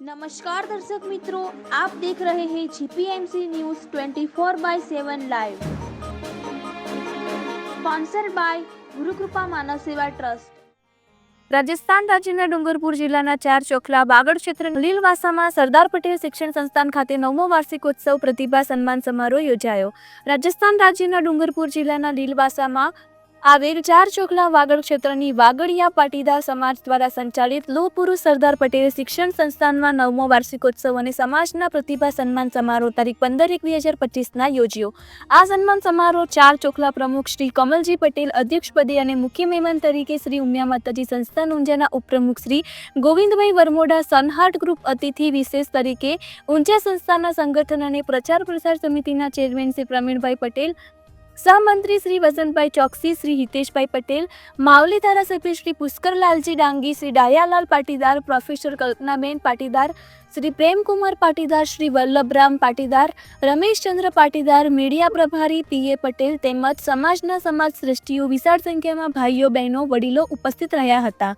નમસ્કાર દર્શક મિત્રો, આપ દેખ રહે હે GPMC news 24 by 7 live sponsor by Gurukripa Manav Seva trust. Rajasthan રાજ્યના ડુંગરપુર જિલ્લાના ચાર ચોખલા બાગડ ક્ષેત્ર લીલવાસામાં સરદાર પટેલ શિક્ષણ સંસ્થાન ખાતે નવમો વાર્ષિકોત્સવ પ્રતિભા સન્માન સમારોહ યોજાયો. રાજસ્થાન રાજ્યના ડુંગરપુર જિલ્લાના લીલવાસામાં આવેલ ચાર ચોખલા વાગડ ક્ષેત્રની વાગડિયા પાટીદાર સમાજ દ્વારા સંચાલિત લોહ પુરુષ સરદાર પટેલ શિક્ષણ સંસ્થાનમાં નવમો વાર્ષિકોત્સવ અને સમાજના પ્રતિભા સન્માન સમારોહ તારીખ પંદર એક બે હજાર પચીસના યોજ્યો. આ સન્માન સમારોહ ચાર ચોખલા પ્રમુખ શ્રી કમલજી પટેલ અધ્યક્ષપદે અને મુખ્ય મહેમાન તરીકે શ્રી ઉમિયા માતાજી સંસ્થાન ઊંઝાના ઉપપ્રમુખ શ્રી ગોવિંદભાઈ વરમોડા સનહાર્ટ ગ્રુપ અતિથિ વિશેષ તરીકે ઊંઝા સંસ્થાના સંગઠન અને પ્રચાર પ્રસાર સમિતિના ચેરમેન શ્રી પ્રવીણભાઈ પટેલ સહમંત્રી શ્રી વસંતભાઈ ચોકસી, શ્રી હિતેશભાઈ પટેલ, માવલી ધારાસભ્ય શ્રી પુષ્કરલાલજી ડાંગી, શ્રી ડાયાલાલ પાટીદાર, પ્રોફેસર કલ્પનાબેન પાટીદાર, શ્રી પ્રેમકુમાર પાટીદાર, શ્રી વલ્લભરામ પાટીદાર રમેશચંદ્ર પાટીદાર, મીડિયા પ્રભારી પીએ પટેલ તેમજ સમાજના સમાજ શ્રેષ્ઠીઓ વિશાળ સંખ્યામાં ભાઈઓ, બહેનો, વડીલો ઉપસ્થિત રહ્યા હતા.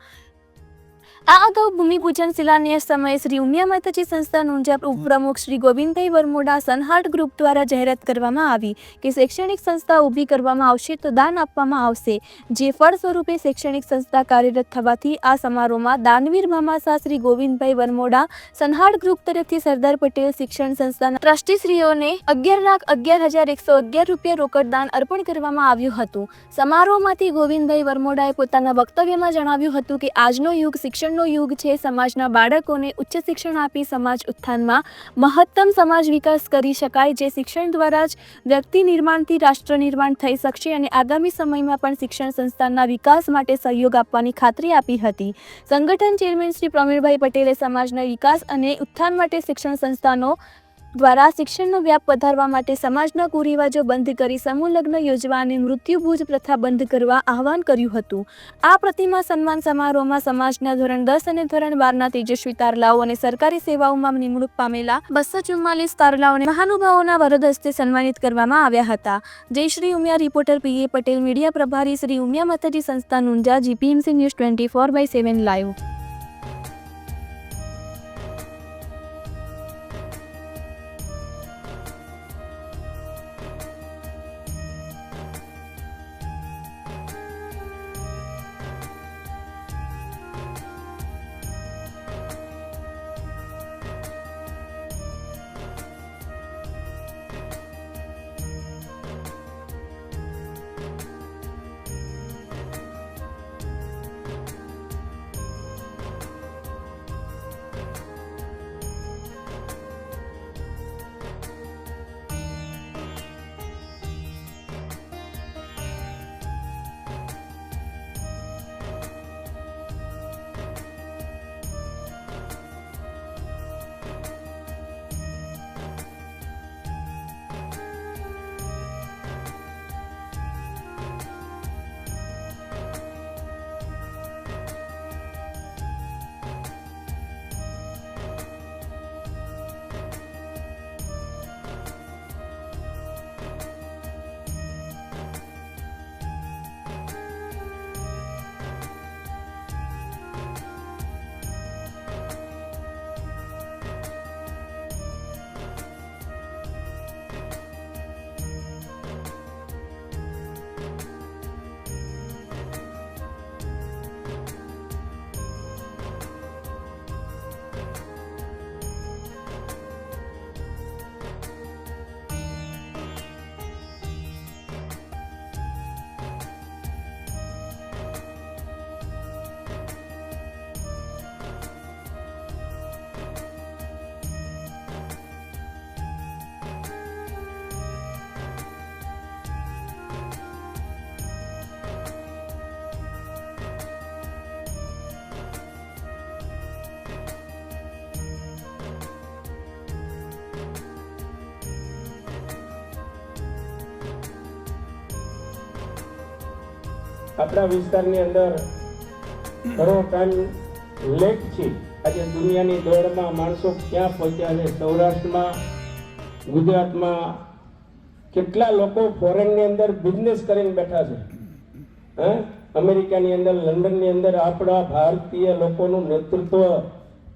આ અગાઉ ભૂમિપૂજન શિલાન્યાસ સમયે શ્રી ઉમિયા માતાજી સંસ્થાન ઊંઝા ઉપપ્રમુખ શ્રી ગોવિંદભાઈ વરમોડા સનહાટ ગ્રુપ દ્વારા જાહેરાત કરવામાં આવી કે શૈક્ષણિક સંસ્થા ઊભી કરવામાં આવશે તો દાન આપવામાં આવશે. જે ફળ સ્વરૂપે શૈક્ષણિક સંસ્થા કાર્યરત થવાથી આ સમારોહમાં દાનવીર મામાસા શ્રી ગોવિંદભાઈ વરમોડા સનહાટ ગ્રુપ તરફથી સરદાર પટેલ શિક્ષણ સંસ્થાના ટ્રસ્ટીશ્રીઓને અગિયાર લાખ અગિયાર હજાર એકસો અગિયાર રૂપિયા રોકડ દાન અર્પણ કરવામાં આવ્યું હતું. સમારોહમાંથી ગોવિંદભાઈ વરમોડાએ પોતાના વક્તવ્યમાં જણાવ્યું હતું કે આજનો યુગ શિક્ષણનો યુગ છે. સમાજના બાળકોને ઉચ્ચ શિક્ષણ આપી સમાજ ઉત્થાનમાં મહત્તમ સમાજ વિકાસ કરી શકાય, જે શિક્ષણ દ્વારા જ વ્યક્તિ નિર્માણથી રાષ્ટ્ર નિર્માણ થઈ શકશે અને આગામી સમયમાં પણ શિક્ષણ સંસ્થાનના વિકાસ માટે સહયોગ આપવાની ખાતરી આપી હતી. સંગઠન ચેરમેન શ્રી પ્રવીણભાઈ પટેલે સમાજના વિકાસ અને ઉત્થાન માટે શિક્ષણ સંસ્થાનો દ્વારા શિક્ષણનો વ્યાપ વધારવા માટે સમાજના કુરિવાજો બંધ કરી સમૂહ લગ્ન યોજવા અને મૃત્યુભોજ પ્રથા બંધ કરવા આહવાન કર્યું હતું. આ પ્રતિમા સન્માન સમારોહમાં સમાજના ધોરણ દસ અને ધોરણ બારના તેજસ્વી તારલાઓ અને સરકારી સેવાઓમાં નિમણૂક પામેલા બસો ચુમ્માલીસ તારલાઓને મહાનુભાવોના વરદ હસ્તે સન્માનિત કરવામાં આવ્યા હતા. જય Shri Umiya reporter PA Patel, media પ્રભારી શ્રી ઉમિયા માતાજી સંસ્થા Unjha, GPMC news twenty four by seven live. આપણા વિસ્તારની અંદર ઘણો ટાઈમ લેટ છે. આજે દુનિયાની દોડમાં માણસો ક્યાં પહોંચ્યા છે? સૌરાષ્ટ્રમાં, ગુજરાતમાં કેટલા લોકો ફોરેનની અંદર બિઝનેસ કરીને બેઠા છે? હે? અમેરિકાની અંદર, લંડનની અંદર આપણા ભારતીય લોકોનું નેતૃત્વ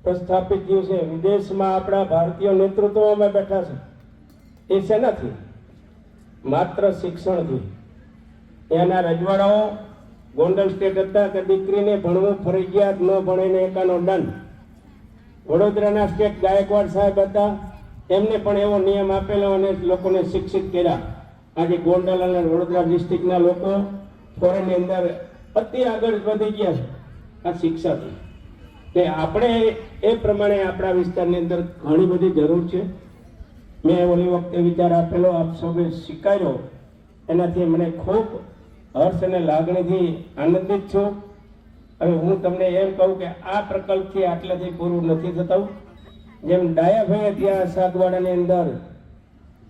પ્રસ્થાપિત થયું છે. વિદેશમાં આપણા ભારતીય નેતૃત્વમાં બેઠા છે. એ શેનાથી? માત્ર શિક્ષણથી. એના રજવાડાઓ ગોંડલ સ્ટેટ હતા કે દીકરીને ભણવું ફરજિયાત ન ભણીને એકાનો દંડ. વડોદરાના સ્ટેટ ગાયકવાડ સાહેબ હતા. એમને પણ એવો નિયમ આપેલો અને લોકોને શિક્ષિત કર્યા. આજે ગોંડલ અને વડોદરા ડિસ્ટ્રિક્ટના લોકો ફોરેનની અંદર અતિ આગળ વધી ગયા છે આ શિક્ષાથી. તે આપણે એ પ્રમાણે આપણા વિસ્તારની અંદર ઘણી બધી જરૂર છે. મેં ઓલી વખતે વિચાર આપેલો, આપ સૌએ સ્વીકાર્યો. એનાથી મને ખૂબ હર્ષ અને લાગણીથી આનંદિત છું. હવે હું તમને એમ કહું કે આ પ્રકલ્પથી આટલાથી પૂરું નથી થતું, જેમ ડાયાભાઈએ ત્યાં સાગવાડાની અંદર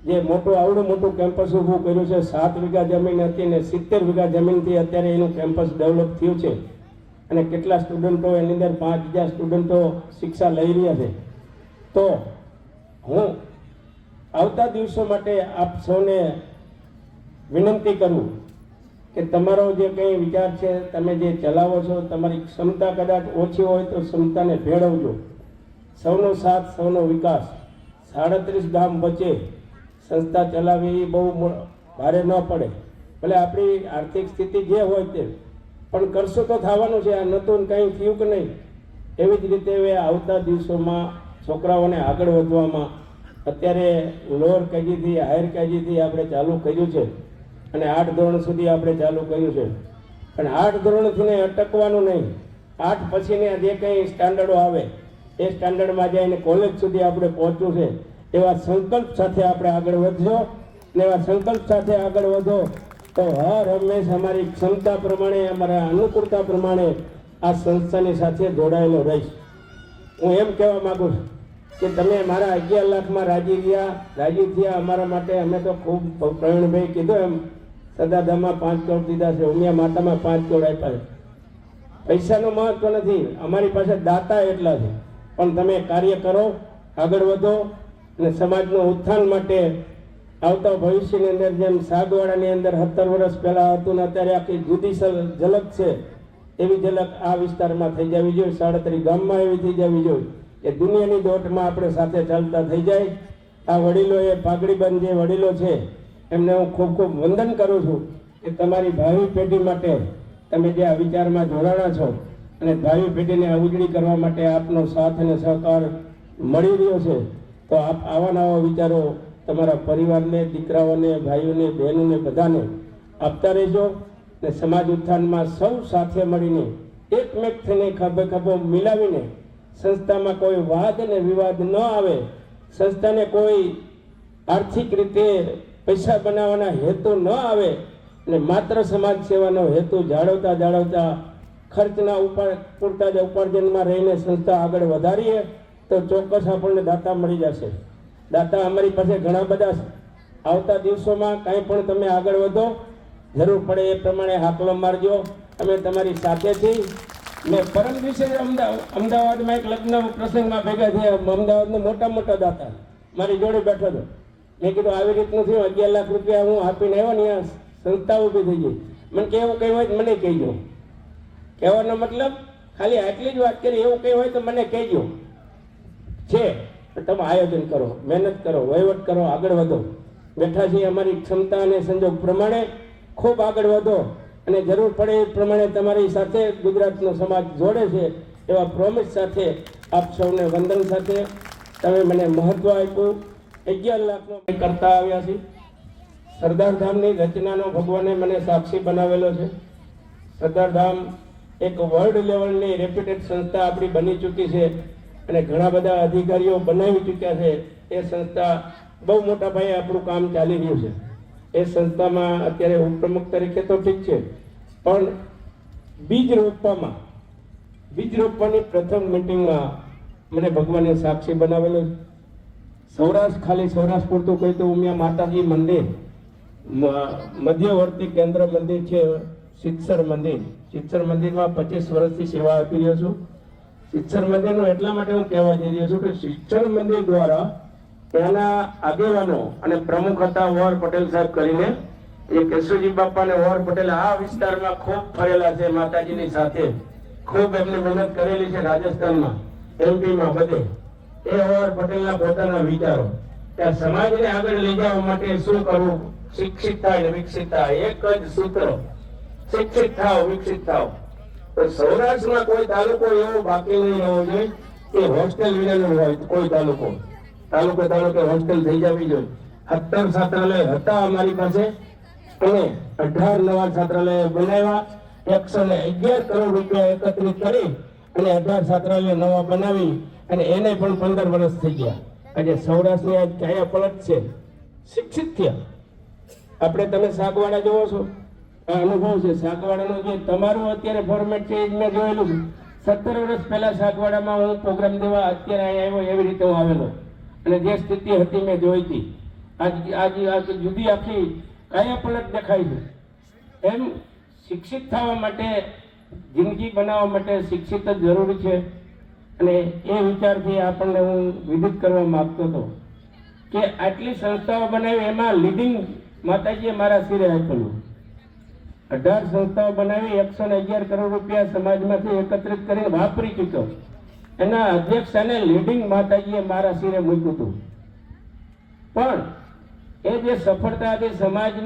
જે મોટું, આવડું મોટું કેમ્પસ ઊભું કર્યું છે, સાત વીઘા જમીન હતી ને સિત્તેર વીઘા જમીનથી અત્યારે એનું કેમ્પસ ડેવલપ થયું છે. અને કેટલા સ્ટુડન્ટો એની અંદર, પાંચ હજાર સ્ટુડન્ટો શિક્ષા લઈ રહ્યા છે. તો હું આવતા દિવસો માટે આપ સૌને વિનંતી કરું કે તમારો જે કંઈ વિચાર છે, તમે જે ચલાવો છો, તમારી ક્ષમતા કદાચ ઓછી હોય તો ક્ષમતાને ભેળવજો. સૌનો સાથ, સૌનો વિકાસ. સાડત્રીસ ગામ વચ્ચે સંસ્થા ચલાવવી એ બહુ ભારે ન પડે. ભલે આપણી આર્થિક સ્થિતિ જે હોય તે, પણ કરશું તો થવાનું છે, આ નતું કંઈ થયું કે નહીં? એવી જ રીતે હવે આવતા દિવસોમાં છોકરાઓને આગળ વધવામાં અત્યારે લોઅર કેજીથી હાયર કેજીથી આપણે ચાલુ કર્યું છે. અને આઠ ધોરણ સુધી આપણે ચાલુ કર્યું છે. પણ આઠ ધોરણથી અટકવાનું નહીં. આઠ પછીને જે કંઈ સ્ટાન્ડર્ડો આવે, એ સ્ટાન્ડર્ડમાં જઈને કોલેજ સુધી આપણે પહોંચવું છે. એવા સંકલ્પ સાથે આપણે આગળ વધશો અને એવા સંકલ્પ સાથે આગળ વધો તો હર હંમેશ અમારી ક્ષમતા પ્રમાણે, અમારા અનુકૂળતા પ્રમાણે આ સંસ્થાની સાથે જોડાયેલો રહીશ. હું એમ કહેવા માગું છું કે તમે મારા અગિયાર લાખમાં રાજી રહ્યા, રાજી થયા અમારા માટે અમે તો ખૂબ પ્રવીણભાઈ કીધું એમ. સદાધામાં પાંચ કરોડ દીધા છે, ઉમિયા માતામાં પાંચ કરોડ આપ્યા છે. પૈસાનું મહત્વ નથી. અમારી પાસે દાતા એટલા છે. પણ તમે કાર્ય કરો, આગળ વધો અને સમાજનું ઉત્થાન માટે આવતા ભવિષ્યની અંદર જેમ સાગવાડાની અંદર સત્તર વર્ષ પહેલાં હતું ને અત્યારે આખી જુદી ઝલક છે, એવી ઝલક આ વિસ્તારમાં થઈ જવી જોઈએ. સાડત્રી ગામમાં એવી થઈ જવી જોઈએ કે દુનિયાની દોટમાં આપણે સાથે ચાલતા થઈ જાય. આ વડીલો એ પાઘડીબંધ જે વડીલો છે એમને હું ખૂબ ખૂબ વંદન કરું છું કે તમારી ભાવિ પેઢી માટે તમે જે આ વિચારમાં જોડાણા છો અને ભાવિ પેઢીને ઉજળી કરવા માટે આપનો સાથ અને સહકાર મળી રહ્યો છે, તો આપ આવા નવા વિચારો તમારા પરિવારને, દીકરાઓને, ભાઈઓને, બહેનોને બધાને આપતા રહેજો ને સમાજ ઉત્થાનમાં સૌ સાથે મળીને, એકમેક થઈને ખભે ખભો મિલાવીને સંસ્થામાં કોઈ વાદ અને વિવાદ ન આવે, સંસ્થાને કોઈ આર્થિક રીતે પૈસા બનાવવાના હેતુ ન આવે અને માત્ર સમાજ સેવાનો હેતુ જાળવતા જાળવતા ખર્ચના ઉપર પૂરતા જ ઉપાર્જનમાં રહીને સંસ્થા આગળ વધારીએ, તો ચોક્કસ આપણને દાતા મળી જશે. દાતા અમારી પાસે ઘણા બધા છે. આવતા દિવસોમાં કાંઈ પણ તમે આગળ વધો, જરૂર પડે એ પ્રમાણે હાકલો મારજો. અમે તમારી સાથે છીએ મેં પરમ દિવસે અમદાવાદ અમદાવાદમાં એક લગ્ન પ્રસંગમાં ભેગા થયા. અમદાવાદના મોટા મોટા દાતા. મારી જોડે બેઠો હતો. મેં કીધું, આવી રીતનું થયું, અગિયાર લાખ રૂપિયા હું આપીને આવ્યો ને સંસ્થા ઊભી થઈ ગઈ. મને કેવું કંઈ હોય મને કહેજો. કહેવાનો મતલબ, ખાલી આટલી જ વાત કરી, એવું કંઈ હોય તો મને કહેજો. છે તમે આયોજન કરો, મહેનત કરો, વહીવટ કરો, આગળ વધો. બેઠા છીએ, અમારી ક્ષમતા અને સંજોગ પ્રમાણે ખૂબ આગળ વધો. અને જરૂર પડે એ પ્રમાણે તમારી સાથે ગુજરાતનો સમાજ જોડે છે, એવા પ્રોમિસ સાથે આપ સૌને વંદન સાથે તમે મને મહત્વ આપ્યું. અગિયાર લાખનો કરતા આવ્યા છીએ. સરદાર ધામની રચનાનો ભગવાને મને સાક્ષી બનાવેલો છે. સરદાર ધામ એક વર્લ્ડ લેવલની રેપ્યુટેડ સંસ્થા આપણી બની ચૂકી છે અને ઘણા બધા અધિકારીઓ બનાવી ચૂક્યા છે. એ સંસ્થા બહુ મોટા પાયે આપણું કામ ચાલી રહ્યું છે. એ સંસ્થામાં અત્યારે ઉપપ્રમુખ તરીકે તો ઠીક છે. પણ બીજ રોપવામાં, બીજ રોપવાની પ્રથમ મિટિંગમાં મને ભગવાને સાક્ષી બનાવેલો છે. સૌરાષ્ટ્ર ખાલી સૌરાષ્ટ્ર પૂરતું કહી તો ઉમિયા માતાજી મંદિર મધ્યવર્તી કેન્દ્ર મંદિર છે, સિત્સર મંદિર. સિત્સર મંદિરમાં પચીસ વર્ષથી સેવા આપી રહ્યો છું. સિત્સર મંદિરનું એટલા માટે હું કહેવા જઈ રહ્યો છું કે સિત્સર મંદિર દ્વારા ત્યાંના આગેવાનો અને પ્રમુખ હતા ઓર પટેલ સાહેબ કરીને એ કેશુજી બાપા ને ઓર પટેલ આ વિસ્તારમાં ખૂબ ફરેલા છે માતાજીની સાથે. ખૂબ એમની મહેનત કરેલી છે રાજસ્થાનમાં, એમપીમાં બધે. એ પટેલના પોતાના વિચારો. કે સમાજને આગળ લઈ જવા માટે શું કરવું? શિક્ષિત થાય વિકસિત થાય. એક જ સૂત્ર. શિક્ષિત થાવ વિકસિત થાવ તો સૌરાષ્ટ્રમાં કોઈ તાલુકો એવો બાકી નહીં રહેવો જોઈએ કે હોસ્ટેલ વિનાનો હોય, કોઈ તાલુકો. તાલુકો તાલુકે હોસ્ટેલ થઈ જવી જોઈએ. સત્તર છાત્રાલય હતા અમારી પાસે. અને અઢાર નવા છાત્રાલય બનાવ્યા. એકસો ને અગિયાર કરોડ રૂપિયા એકત્રિત કરી અને અઢાર છાત્રાલય નવા બનાવી. અને એને પણ પંદર વર્ષ થઈ ગયા. આજે સૌરાષ્ટ્રની આજ કાયા પલટ છે. શિક્ષિત થયા. આપણે તમે સાગવાડા જોવો છો? આ અનુભવ છે. સાગવાડાનો જે તમારું અત્યારે ફોર્મેટ છે, એ મેં જોયેલું સત્તર વર્ષ પહેલા સાગવાડામાં હું પ્રોગ્રામ દેવા અત્યારે અહીંયા આવ્યો, એવી રીતે હું આવેલો. અને જે સ્થિતિ હતી મેં જોઈ હતી. આજ આજ આજ જુદી આખી કાયા પલટ દેખાય છે. એમ શિક્ષિત થવા માટે, જિંદગી બનાવવા માટે શિક્ષિત જ જરૂરી છે. અને એ વિચારથી આપણને હું વિદિત કરવા માગતો હતો કે આટલી સંસ્થાઓ બનાવી એમાં લીડિંગ માતાજીએ મારા શિરે આપેલું અઢાર સંસ્થાઓ બનાવી એકસો ને અગિયાર કરોડ રૂપિયા સમાજમાંથી એકત્રિત કરીને વાપરી ચૂક્યો. એના અધ્યક્ષ અને લીડિંગ માતાજીએ મારા શિરે મૂક્યું હતું. પણ એ જે સફળતા હતી સમાજ